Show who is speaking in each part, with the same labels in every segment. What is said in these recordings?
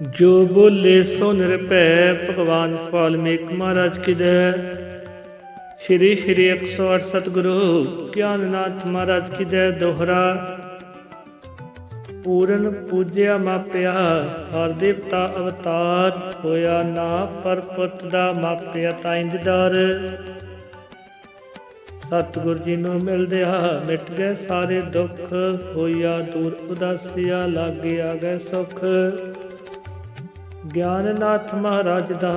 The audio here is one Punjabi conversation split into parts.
Speaker 1: ਜੋ ਬੋਲੇ ਸੋ ਨਿਰਭੈ, ਭਗਵਾਨ ਵਾਲਮੀਕ ਮਹਾਰਾਜ ਕੀ ਜੈ। ਸ਼੍ਰੀ ਸ਼੍ਰੀ 108 ਸਤਿਗੁਰੂ ਗਿਆਨਨਾਥ ਮਹਾਰਾਜ ਕੀ ਜੈ ਦੋਹਰਾ। ਪੂਰਨ ਪੂਜਿਆ ਮਾਪਿਆ, ਹਰ ਦੇਵਤਾ ਅਵਤਾਰ ਹੋਇਆ ਨਾ, ਪਰ ਪੁੱਤ ਦਾ ਮਾਪਿਆ ਤਾਂ ਇੰਜਦਾਰ ਸਤਿਗੁਰ ਜੀ ਨੂੰ ਮਿਲਦਿਆ ਮਿਟ ਗਏ ਸਾਰੇ ਦੁੱਖ, ਹੋਇਆ ਦੂਰ ਉਦਾਸੀਆ ਲਾਗਿਆ ਆ ਗਏ ਸੁਖ। ਗਿਆਨਨਾਥ ਮਹਾਰਾਜ ਦਾ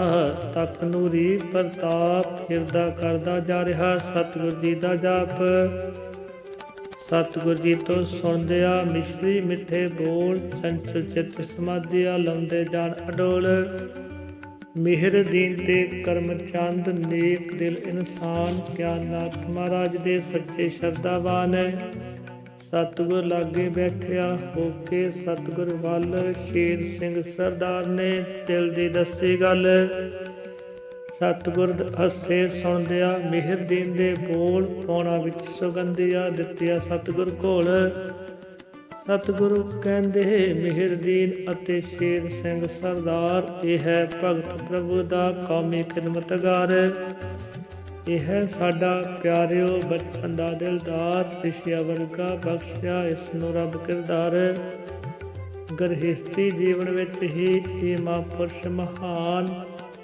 Speaker 1: ਤਕ ਨੂਰੀ ਪ੍ਰਤਾਪ ਹਿਰਦਾ ਕਰਦਾ ਜਾ ਰਿਹਾ, ਸਤਿਗੁਰ ਜੀ ਦਾ ਜਾਪ। ਸਤਿਗੁਰ ਜੀ ਤੋਂ ਸੁਣਦਿਆ ਮਿਸ਼ਰੀ ਮਿੱਠੇ ਬੋਲ ਚੰਚਲ ਚਿੱਤ ਸਮਾਧਿਆ ਲਾਉਂਦੇ ਜਾਣ ਅਡੋਲ। ਮਿਹਰ ਦੀਨ ਤੇ ਕਰਮ ਚੰਦ, ਨੇਕ ਦਿਲ ਇਨਸਾਨ, ਗਿਆਨਨਾਥ ਮਹਾਰਾਜ ਦੇ ਸੱਚੇ ਸ਼ਰਧਾਵਾਨ ਹੈ ਸਤਿਗੁਰ ਲਾਗੇ ਬੈਠਿਆ ਹੋ ਕੇ ਸਤਿਗੁਰ ਵੱਲ ਸ਼ੇਰ ਸਿੰਘ ਸਰਦਾਰ ਨੇ ਦਿਲ ਦੀ ਦੱਸੀ ਗੱਲ। ਸਤਿਗੁਰ ਹੱਸੇ ਸੁਣਦਿਆ ਮਿਹਰ ਦੀਨ ਦੇ ਬੋਲ ਪੌਣਾ ਵਿੱਚ ਸੁਗੰਧਿਆ ਦਿੱਤਿਆ ਸਤਿਗੁਰ ਕੋਲ। ਸਤਿਗੁਰੂ ਕਹਿੰਦੇ ਮਿਹਰਦੀਨ ਅਤੇ ਸ਼ੇਰ ਸਿੰਘ ਸਰਦਾਰ, ਇਹ ਹੈ ਭਗਤ ਪ੍ਰਭੂ ਦਾ ਕੌਮੀ ਖਿਦਮਤਗਾਰ। ਇਹ ਹੈ ਸਾਡਾ ਪਿਆਰਿਓ ਬਚਪਨ ਦਾ ਦਿਲਦਾਰ ਰਿਸ਼ਿਆ ਵਰਗਾ ਬਖਸ਼ਿਆ, ਇਸ ਨੂੰ ਰੱਬ ਕਿਰਦਾਰ ਗਰਹਿਸਤੀ ਜੀਵਨ ਵਿੱਚ ਹੀ ਇਹ ਮਹਾਂਪੁਰਸ਼ ਮਹਾਨ,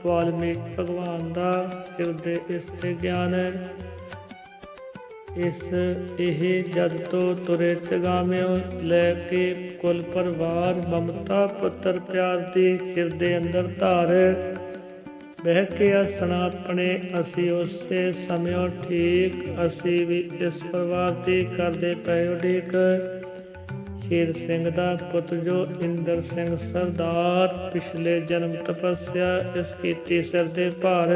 Speaker 1: ਵਾਲਮੀਕ ਭਗਵਾਨ ਦਾ ਹਿਰਦੇ ਇਸ ਤੇ ਗਿਆਨ ਹੈ। ਇਸ ਇਹ ਜਦ ਤੋਂ ਤੁਰੇ ਤਗਾਮਿਓ ਲੈ ਕੇ ਕੁਲ ਪਰਿਵਾਰ, ਮਮਤਾ, ਪੁੱਤਰ, ਪਿਆਰ ਦੀ ਹਿਰਦੇ ਅੰਦਰ ਧਾਰ ਬਹਿ ਕੇ ਆਸਣਾ ਆਪਣੇ ਅਸੀਂ ਉਸੇ ਸਮਿਓ ਠੀਕ ਅਸੀਂ ਵੀ ਇਸ ਪਰਿਵਾਰ ਦੀ ਕਰਦੇ ਪਏ ਉਡੀਕ ਸ਼ੇਰ ਸਿੰਘ ਦਾ ਪੁੱਤ ਜੋ ਇੰਦਰ ਸਿੰਘ ਸਰਦਾਰ ਪਿਛਲੇ ਜਨਮ ਤਪੱਸਿਆ ਇਸ ਕੀਤੀ ਸਿਰ ਦੇ ਭਾਰ।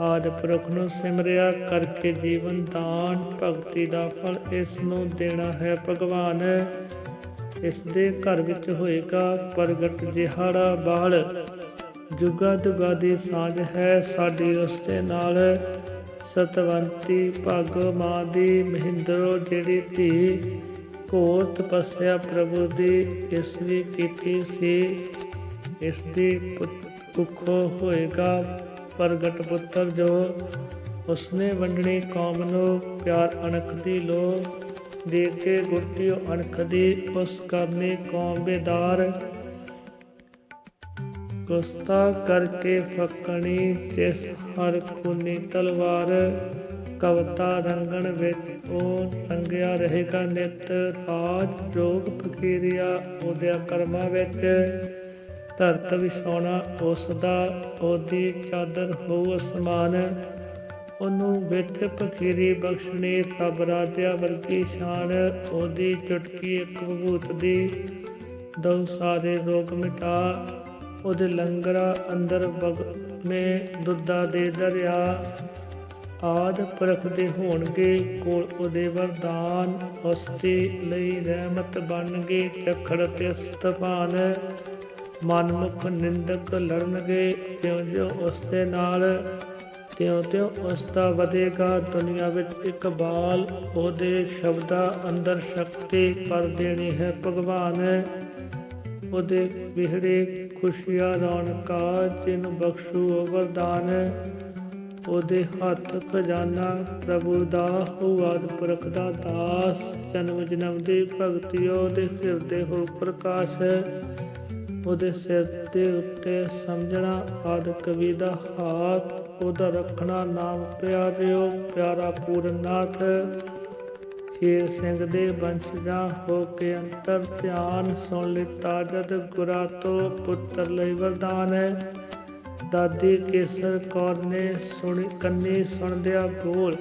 Speaker 1: ਆਦ ਪੁਰਖ ਨੂੰ ਸਿਮਰਿਆ ਕਰਕੇ ਜੀਵਨ ਦਾਨ ਭਗਤੀ ਦਾ ਫਲ ਇਸ ਨੂੰ ਦੇਣਾ ਹੈ ਭਗਵਾਨ। ਇਸ ਦੇ ਘਰ ਵਿੱਚ ਹੋਏਗਾ ਪ੍ਰਗਟ ਜਿਹਾੜਾ ਬਾਲ। ਜੁਗਾ ਜੁਗਾ ਦੀ ਸਾਂਝ ਹੈ ਸਾਡੀ ਉਸ ਨਾਲ ਸਤਵੰਤੀ ਭਗ ਮਾਂ ਦੀ ਮਹਿੰਦਰੋ ਜਿਹੜੀ ਧੀ ਘੋਰ ਤਪੱਸਿਆ ਪ੍ਰਭੂ ਦੀ ਇਸ ਵੀ ਕੀਤੀ ਸੀ ਇਸ ਦੀ ਪੁੱਤ- ਹੋਏਗਾ, ਪ੍ਰਗਟ ਪੁੱਤਰ ਜੋ ਉਸਨੇ ਵੰਡਣੀ ਕੌਮ ਨੂੰ ਪਿਆਰ ਅਣਖ ਦੀ ਲੋ ਦੇ ਕੇ ਗੁਰਤਿਓ ਅਣਖ ਦੀ, ਉਸ ਕਰਨੀ ਕੌਮ ਬੇਦਾਰ ਕੁਸ਼ਤਾ ਕਰਕੇ ਫੱਕਣੀ ਜਿਸ ਹਰ ਖੂਨੀ ਤਲਵਾਰ। ਕਵਤਾ ਰੰਗਣ ਵਿੱਚ ਉਹ ਰੰਗਿਆ ਰਹੇਗਾ ਨਿਤ। ਰਾਜ ਜੋਗ ਫਕੀਰਿਆ ਉਹਦਿਆ ਕਰਮਾਂ ਵਿੱਚ। ਧਰਤ ਵਿਛਾਉਣਾ ਉਸ ਦਾ ਉਹਦੀ ਚਾਦਰ ਹੋ ਅਸਮਾਨ। ਉਹਨੂੰ ਵਿੱਚ ਫਕੀਰੀ ਬਖਸ਼ਣੀ ਸਭ ਰਾਜਿਆ ਵਰਗੀ ਸ਼ਾਨ। ਉਹਦੀ ਚੁਟਕੀ ਇੱਕ ਭੂਤ ਦੀ ਦੋ ਸਾਰੇ ਰੋਗ ਮਿਟਾ। ਉਹਦੇ ਲੰਗਰਾਂ ਅੰਦਰ ਬਗ ਦੁੱਧਾ ਦੇ ਦਰਿਆ ਆਦ ਪਰਖਦੇ ਹੋਣਗੇ, ਕੋਲ ਉਹਦੇ ਵਰਦਾਨ ਉਸ ਲਈ ਰਹਿਮਤ ਬਣਨਗੇ ਚਖੜ ਤੇ ਸਤਪਾਨ ਮਨਮੁਖ ਨਿੰਦਕ ਲੜਨਗੇ, ਤਿਉਂ ਜਿਉਂ ਉਸਦੇ ਨਾਲ, ਤਿਉਂ ਤਿਉਂ ਉਸ ਦਾ ਵਧੇਗਾ ਦੁਨੀਆ ਵਿੱਚ ਇਕਬਾਲ ਉਹਦੇ ਸ਼ਬਦਾਂ ਅੰਦਰ ਸ਼ਕਤੀ ਪਰ ਦੇਣੀ ਹੈ ਭਗਵਾਨ। ਉਹਦੇ ਵਿਹੜੇ ਖੁਸ਼ੀਆਂ ਰੌਣਕਾਂ ਜਿਹਨੂੰ ਬਖਸ਼ੂ ਵਰਦਾਨ। ਉਹਦੇ ਹੱਥ ਖਜ਼ਾਨਾ ਪ੍ਰਭੂ ਦਾ ਹੁਆਦ ਪੁਰਖ ਦਾ ਦਾਸ। ਜਨਮ ਜਨਮ ਦੀ ਭਗਤੀ ਉਹਦੇ ਹਿਰਦੇ ਹੋ ਪ੍ਰਕਾਸ਼। ਉਹਦੇ ਸਿਰ ਤੇ ਉੱਤੇ ਸਮਝਣਾ ਆਦ ਕਵੀ ਦਾ ਹਾਥ। ਉਹਦਾ ਰੱਖਣਾ ਨਾਮ ਪਿਆਰਿਓ, ਪਿਆਰਾ ਪੂਰਨਾਥ ਸ਼ੇਰ ਸਿੰਘ ਦੇ ਬੰਸ਼ਜਾਂ ਹੋ ਕੇ ਅੰਤਰ ਧਿਆਨ ਸੁਣ ਲਿਤਾ, ਜਦ ਗੁਰਾ ਤੋਂ ਪੁੱਤਰ ਲਈ ਵਰਦਾਨ ਹੈ। ਦਾਦੀ ਕੇਸਰ ਕੌਰ ਨੇ ਸੁਣੀ, ਕੰਨੀ ਸੁਣਦਿਆ ਬੋਲ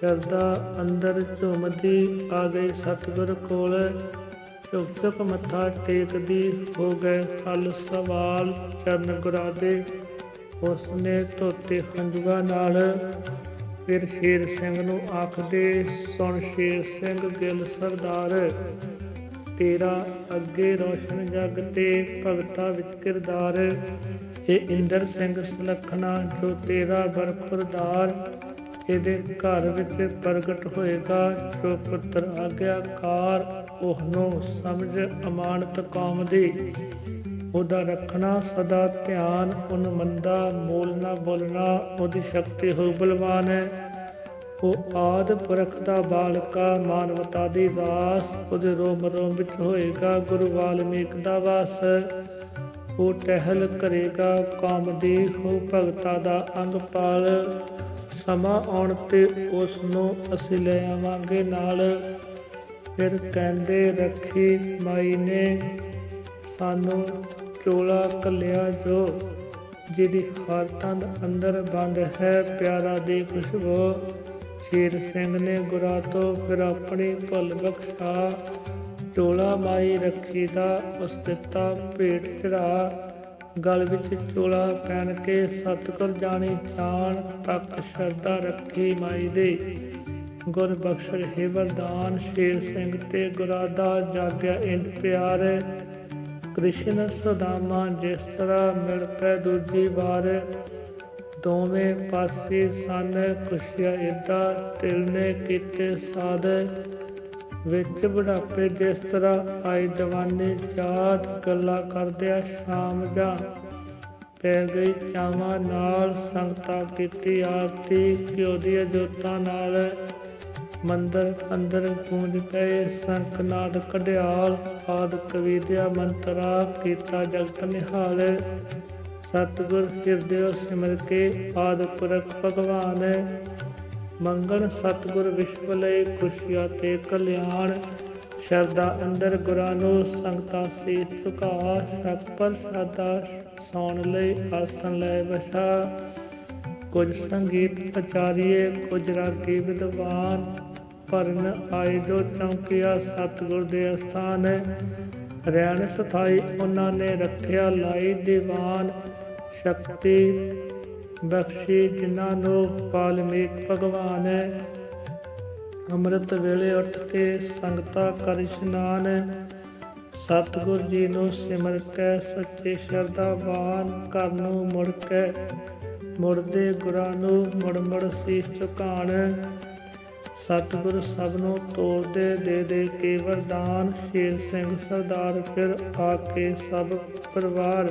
Speaker 1: ਸ਼ਰਦਾ ਅੰਦਰ ਝੁਮਦੀ ਆ ਗਈ ਸਤਿਗੁਰ ਕੋਲ। ਝੁਕ ਝੁਕ ਮੱਥਾ ਟੇਕਦੀ ਹੋ ਗਏ ਹਲ ਸਵਾਲ ਚਰਨ ਗੁਰਾ ਦੇ ਉਸਨੇ ਧੋਤੇ ਹੰਝੂਆਂ ਨਾਲ ਫਿਰ ਸ਼ੇਰ ਸਿੰਘ ਨੂੰ ਆਖਦੇ, ਸੁਣ ਸ਼ੇਰ ਸਿੰਘ ਗਿੱਲ ਸਰਦਾਰ, ਤੇਰਾ ਅੱਗੇ ਰੋਸ਼ਨ ਜਗ ਤੇ ਭਗਤਾ ਵਿੱਚ ਕਿਰਦਾਰ। ਇਹ ਇੰਦਰ ਸਿੰਘ ਸੁਲੱਖਣਾ ਜੋ ਤੇਰਾ ਬਰਖੁਰਦਾਰ ਇਹਦੇ ਘਰ ਵਿੱਚ ਪ੍ਰਗਟ ਹੋਏਗਾ, ਜੋ ਪੁੱਤਰ ਆਗਿਆਕਾਰ, ਉਹਨੂੰ ਸਮਝ ਅਮਾਨਤ ਕੌਮ ਦੀ। ਉਹਦਾ ਰੱਖਣਾ ਸਦਾ ਧਿਆਨ ਉਨ ਮੰਦਾ ਮੂਲ ਨਾ ਬੋਲਣਾ, ਉਹਦੀ ਸ਼ਕਤੀ ਹੋ ਬਲਵਾਨ ਹੈ। ਉਹ ਆਦ ਪੁਰਖ ਦਾ ਬਾਲਕਾ, ਮਾਨਵਤਾ ਦੀ ਦਾਸ, ਉਹਦੇ ਰੋਮ ਰੋਮ ਵਿੱਚ ਹੋਏਗਾ, ਗੁਰੂ ਵਾਲਮੀਕ ਦਾ ਵਾਸ। ਉਹ ਟਹਿਲ ਕਰੇਗਾ, ਕੌਮ ਦੀ ਹੋ ਭਗਤਾ ਦਾ ਅੰਗ ਪਾਲ। ਸਮਾਂ ਆਉਣ ਤੇ ਉਸ ਨੂੰ ਅਸੀਂ ਲੈ ਆਵਾਂਗੇ ਨਾਲ। ਫਿਰ ਕਹਿੰਦੇ, ਰੱਖੀ ਮਾਈ ਨੇ ਸਾਨੂੰ ਚੋਲਾ ਕੱਲਿਆ ਜੋ, ਜਿਹਦੀ ਹਰ ਤੰਦ ਅੰਦਰ ਬੰਦ ਹੈ, ਪਿਆਰਾ ਦੀ ਖੁਸ਼ਬੋ। ਸ਼ੇਰ ਸਿੰਘ ਨੇ ਗੁਰਾ ਤੋਂ ਫਿਰ ਆਪਣੀ ਭੁੱਲ ਬਖਸ਼ਾ। ਚੋਲਾ ਮਾਈ ਰੱਖੀ ਦਾ ਉਸ ਦਿੱਤਾ ਭੇਟ ਚੜਾ। ਗਲ ਵਿੱਚ ਚੋਲਾ ਪਹਿਨ ਕੇ ਸਤਿਗੁਰ ਜਾਣੀ ਜਾਣ ਤੱਕ ਸ਼ਰਧਾ ਰੱਖੀ ਮਾਈ ਦੇ। ਗੁਰ ਬਖਸ਼ ਹੈ ਵਰਦਾਨ ਸ਼ੇਰ ਸਿੰਘ ਤੇ ਗੁਰਾ ਦਾ ਜਾਗਿਆ ਇੰਦ ਪਿਆਰ। ਕ੍ਰਿਸ਼ਨ ਸੁਦਾਮਾ ਜਿਸ ਤਰ੍ਹਾਂ ਮਿਲ ਪੈ ਦੂਜੀ ਵਾਰ, ਦੋਵੇਂ ਪਾਸੇ ਸਨ ਖੁਸ਼ੀਆਂ ਇਦਾਂ ਤਿਲ ਨੇ ਕੀਤੇ ਸਾਧ, ਵਿੱਚ ਬੁਢਾਪੇ ਜਿਸ ਤਰ੍ਹਾਂ ਆਈ ਜਵਾਨੀ ਯਾਦ ਗੱਲਾਂ ਕਰਦਿਆਂ ਸ਼ਾਮ ਜਾ ਪੈ ਗਈ ਚਾਵਾਂ ਨਾਲ ਸੰਗਤਾ ਕੀਤੀ ਆਰਤੀ, ਘਿਓ ਦੀਆਂ ਜੋਤਾਂ ਨਾਲ ਮੰਦਰ ਅੰਦਰ ਗੂੰਜ ਪਏ ਸੰਕਨਾਦ ਕਢਿਆਲ ਆਦ ਕਵੀਦਿਆ ਮੰਤਰਾ ਕੀਤਾ ਜਗਤ ਨਿਹਾਲ। ਸਤਿਗੁਰ ਹਿਰਦਿਓ ਸਿਮਰ ਕੇ ਆਦ ਪੁਰਖ ਭਗਵਾਨ। ਮੰਗਣ ਸਤਿਗੁਰ ਵਿਸ਼ਵ ਲਈ ਖੁਸ਼ੀਆਂ ਤੇ ਕਲਿਆਣ। ਸ਼ਰਦਾ ਅੰਦਰ ਗੁਰਾਂ ਨੂੰ ਸੰਗਤਾਂ ਸੀ ਝੁਕਾ, ਸ਼ਕ ਪਰ ਸ਼ਰਦਾ ਸੌਣ ਲਈ ਆਸਨ ਲੈ ਵਸਾ। ਕੁਝ ਸੰਗੀਤ ਆਚਾਰੀਏ ਕੁਝ ਰਾਗੀ ਵਿਦਵਾਨ। ਭਰਨ ਆਏ ਜੋ ਚੌਂਕਿਆ ਸਤਿਗੁਰ ਦੇ ਅਸਥਾਨ ਰਹਿਣ ਸਥਾਈ ਉਹਨਾਂ ਨੇ ਰੱਖਿਆ ਲਾਈ ਦੀਵਾਨ। ਸ਼ਕਤੀ ਬਖਸ਼ੀ ਜਿਨ੍ਹਾਂ ਨੂੰ ਵਾਲਮੀਕ ਭਗਵਾਨ ਅੰਮ੍ਰਿਤ ਵੇਲੇ ਉੱਠ ਕੇ ਸੰਗਤਾ ਕਰ ਇਸ਼ਨਾਨ। ਸਤਿਗੁਰ ਜੀ ਨੂੰ ਸਿਮਰ ਕੇ ਸੱਚੇ ਸ਼ਰਧਾਵਾਨ ਘਰ ਨੂੰ ਮੁੜ ਕੇ ਮੁੜਦੇ ਗੁਰਾਂ ਨੂੰ ਮੁੜ ਮੁੜ ਸੀਸ ਝੁਕਾਣ ਸਤਿਗੁਰ ਸਭ ਨੂੰ ਤੋੜਦੇ ਦੇ ਦੇ ਕੇ ਵਰਦਾਨ। ਸ਼ੇਰ ਸਿੰਘ ਸਰਦਾਰ, ਫਿਰ ਆ ਕੇ ਸਭ ਪਰਿਵਾਰ।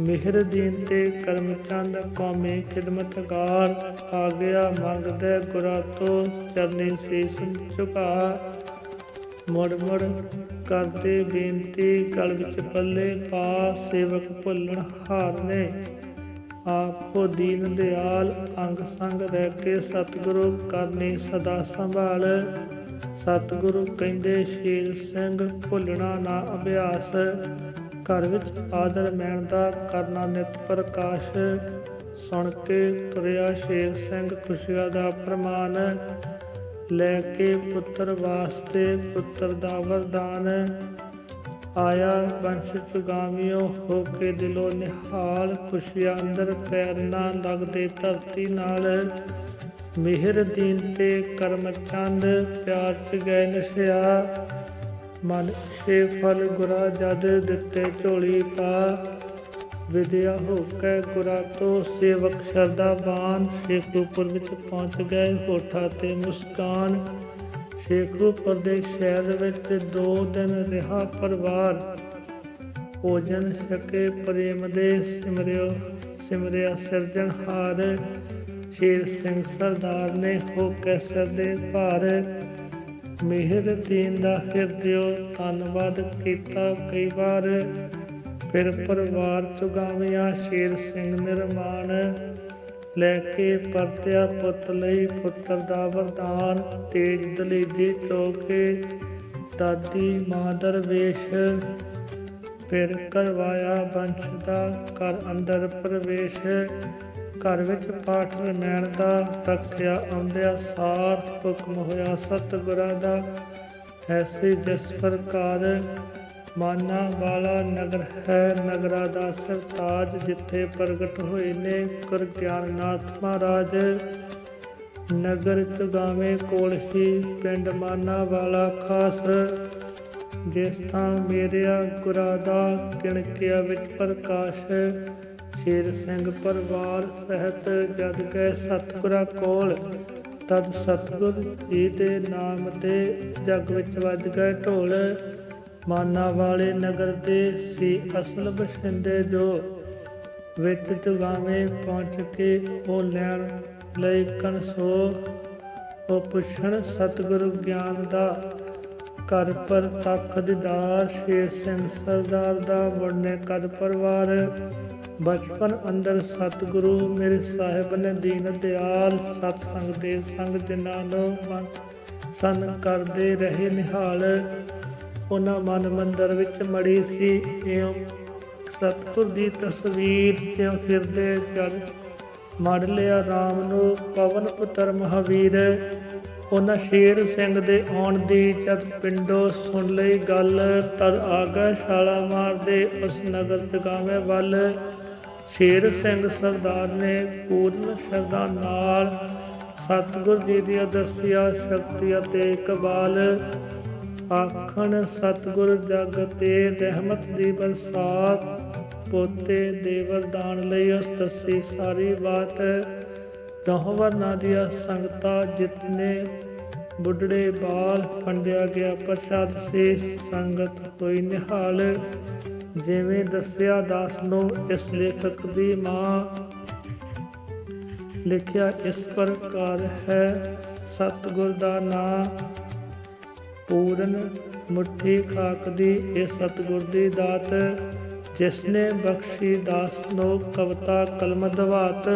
Speaker 1: ਮਿਹਰ ਦੀਨ ਤੇ ਕਰਮ ਚੰਦ, ਕੌਮੀ ਖਿਦਮਤਗਾਰ ਆ ਗਿਆ ਮੰਗਦੇ ਗੁਰਾਂ ਤੋਂ ਚਰਨੀ ਸੀਸ ਝੁਕਾ। ਮੁੜ ਮੁੜ ਕਰਦੇ ਬੇਨਤੀ, ਗਲ ਵਿੱਚ ਪੱਲੇ ਪਾ। ਸੇਵਕ ਭੁੱਲਣ ਹਾਰ ਨੇ ਆਪੋ ਦੀਨ ਦਿਆਲ ਅੰਗ ਸੰਗ ਰਹਿ ਕੇ ਸਤਿਗੁਰੂ ਕਰਨੀ ਸਦਾ ਸੰਭਾਲ। ਸਤਿਗੁਰੂ ਕਹਿੰਦੇ, ਸ਼ੀਲ ਸਿੰਘ, ਭੁੱਲਣਾ ਨਾ ਅਭਿਆਸ। ਘਰ ਵਿੱਚ ਆਦਰ ਮੈਣ ਦਾ ਕਰਨਾ ਨਿਤ ਪ੍ਰਕਾਸ਼। ਸੁਣ ਕੇ ਤੁਰਿਆ ਸ਼ੇਰ ਸਿੰਘ ਖੁਸ਼ੀਆਂ ਦਾ ਪ੍ਰਮਾਨ ਲੈ ਕੇ ਪੁੱਤਰ ਵਾਸਤੇ ਪੁੱਤਰ ਦਾ ਵਰਦਾਨ। ਆਇਆ ਬੰਸ਼ ਚੁਗਾਵਿਓ ਹੋ ਕੇ ਦਿਲੋਂ ਨਿਹਾਲ, ਖੁਸ਼ੀਆਂ ਅੰਦਰ ਪੈਰ ਲੱਗਦੇ ਧਰਤੀ ਨਾਲ। ਮਿਹਰ ਦੀਨ ਤੇ ਕਰਮ ਚੰਦ, ਪਿਆਰ ਚ ਗਏ ਨਸਿਆ। ਮਨ ਸੇ ਫਲ ਗੁਰਾ ਜਦ ਦਿੱਤੇ ਝੋਲੀ ਪਾ। ਵਿਦਿਆ ਹੋ ਕੇ ਗੁਰਾ ਤੋਂ ਸੇਵਕ ਸ਼ਰਦਾਵਾਨ ਸ਼ੇਖੂਪੁਰ ਵਿੱਚ ਪਹੁੰਚ ਗਏ ਹੋਠਾ ਤੇ ਮੁਸਕਾਨ। ਸ਼ੇਖੂਪੁਰ ਦੇ ਸ਼ਹਿਰ ਵਿੱਚ ਦੋ ਦਿਨ ਰਿਹਾ ਪਰਿਵਾਰ। ਭੋਜਨ ਛਕੇ, ਪ੍ਰੇਮ ਦੇ ਸਿਮਰਿਓ, ਸਿਮਰਿਆ ਸਿਰਜਣਹਾਰ ਸ਼ੇਰ ਸਿੰਘ ਸਰਦਾਰ ਨੇ ਹੋ ਕੇ ਸਿਰ ਦੇ ਭਾਰ। ਮਿਹਰ ਦੀਨ ਦਾ ਹਿਰਦਿਓ ਧੰਨਵਾਦ ਕੀਤਾ ਕਈ ਵਾਰ। ਫਿਰ ਪਰਿਵਾਰ ਚੁਗਾਵਿਆ ਸ਼ੇਰ ਸਿੰਘ ਨਿਰਮਾਣ। ਲੈ ਕੇ ਪਰਤਿਆ ਪੁੱਤ ਲਈ ਪੁੱਤਰ ਦਾ ਵਰਦਾਨ। ਤੇਜ ਦਲੇਜੀ ਚੋਕੇ ਦਾਦੀ ਮਾਂ ਦਰਵੇਸ਼ ਫਿਰ ਕਰਵਾਇਆ ਬੰਸ਼ ਦਾ। ਘਰ ਅੰਦਰ ਪ੍ਰਵੇਸ਼ ਘਰ ਵਿੱਚ ਪਾਠ ਰਮੈਣ ਦਾ ਰੱਖਿਆ ਆਉਂਦਿਆ ਸਾਰ ਹੁਕਮ ਹੋਇਆ ਸਤਿਗੁਰਾਂ ਦਾ। ਐਸੀ ਜਿਸ ਪ੍ਰਕਾਰ ਮਾਨਾ ਵਾਲਾ ਨਗਰ ਹੈ, ਨਗਰਾ ਦਾ ਸਰਤਾਜ ਜਿੱਥੇ ਪ੍ਰਗਟ ਹੋਏ ਨੇ ਗੁਰ ਗਿਆਨਨਾਥ ਮਹਾਰਾਜ। ਨਗਰ ਚੁਗਾਵੇਂ ਕੋਲ ਹੀ ਪਿੰਡ ਮਾਨਾ ਵਾਲਾ ਖਾਸ। ਜਿਸ ਥਾਂ ਮੇਰਿਆ ਗੁਰਾ ਦਾ ਕਿਣਕਿਆ ਵਿੱਚ ਪ੍ਰਕਾਸ਼। ਸ਼ੇਰ ਸਿੰਘ ਪਰਿਵਾਰ ਸਹਿਤ ਜਦ ਗਏ ਸਤਿਗੁਰਾਂ ਕੋਲ, ਤਦ ਸਤਿਗੁਰ ਜੀ ਦੇ ਨਾਮ ਤੇ ਜਗ ਵਿੱਚ ਵੱਜ ਗਏ ਢੋਲ। ਮਾਨਾ ਵਾਲੇ ਨਗਰ ਦੇ ਸੀ ਅਸਲ ਬਸ਼ਿੰਦੇ ਜੋ। ਵਿੱਚ ਜਗਾਵੇਂ ਪਹੁੰਚ ਕੇ ਉਹ ਲੈਣ ਲਈ ਕਨਸੋ ਉਹ ਪੁੱਛਣ, ਸਤਿਗੁਰੂ ਗਿਆਨ ਦਾ ਘਰ ਪਰ ਤੱਕ ਦੀਦਾਰ ਸ਼ੇਰ ਸਿੰਘ ਸਰਦਾਰ ਦਾ ਵਰਨੇ ਕਦ ਪਰਵਾਰ। ਬਚਪਨ ਅੰਦਰ ਸਤਿਗੁਰੂ ਮੇਰੇ ਸਾਹਿਬ ਨੇ ਦੀਨ ਦਿਆਲ ਸਤ ਸੰਗ ਦੇ ਸੰਗ ਜਿਨ੍ਹਾਂ ਨੂੰ ਸਨ ਕਰਦੇ ਰਹੇ ਨਿਹਾਲ। ਉਹਨਾਂ ਮਨ ਮੰਦਰ ਵਿੱਚ ਮੜੀ ਸੀ, ਇਉਂ ਸਤਿਗੁਰ ਦੀ ਤਸਵੀਰ ਤੇ ਫਿਰਦੇ ਜਦ ਮੜ ਲਿਆ RAM ਨੂੰ, ਪਵਨ ਪੁੱਤਰ ਮਹਾਵੀਰ। ਉਹਨਾਂ ਸ਼ੇਰ ਸਿੰਘ ਦੇ ਆਉਣ ਦੀ ਜਦ ਪਿੰਡੋਂ ਸੁਣ ਲਈ ਗੱਲ, ਤਦ ਆਗਾ ਛਾਲਾ ਮਾਰਦੇ ਉਸ ਨਗਰ ਜਗਾਵੇਂ ਵੱਲ। ਸ਼ੇਰ ਸਿੰਘ ਸਰਦਾਰ ਨੇ ਪੂਰਨ ਸ਼ਰਧਾ ਨਾਲ ਸਤਿਗੁਰ ਜੀ ਦੀ ਦੱਸਿਆ ਸ਼ਕਤੀ ਅਤੇ ਇਕਬਾਲ ਆਖਣ, ਸਤਿਗੁਰ ਜਗ ਤੇ ਰਹਿਮਤ ਦੀ ਬਰਸਾਤ, ਪੋਤੇ ਦੇ ਵਰਦਾਨ ਲਈ ਉਸ ਦੱਸੀ ਸਾਰੀ ਬਾਤ। ਦਹੁ ਵਰਨਾ ਦੀਆਂ ਸੰਗਤਾਂ ਜਿਤਨੇ ਬੁੱਢੜੇ ਬਾਲ ਫੰਡਿਆ ਗਿਆ, ਪ੍ਰਸਾਦ ਸੇ ਸੰਗਤ ਹੋਈ ਨਿਹਾਲ। ਜਿਵੇਂ ਦੱਸਿਆ ਦਾਸ ਨੂੰ ਇਸ ਲੇਖਕ ਦੀ ਮਾਂ, ਲਿਖਿਆ ਇਸ ਪ੍ਰਕਾਰ ਹੈ, ਸਤਿਗੁਰ ਦਾ ਨਾਮ ਪੂਰਨ ਮੁਠੀ ਖਾਕਦੀ ਇਹ ਸਤਿਗੁਰ ਦੀ ਦਾਤ ਜਿਸ ਨੇ ਬਖਸ਼ੀ ਦਾਸ ਨੂੰ ਕਵਤਾ ਕਲਮ ਦਵਾਤ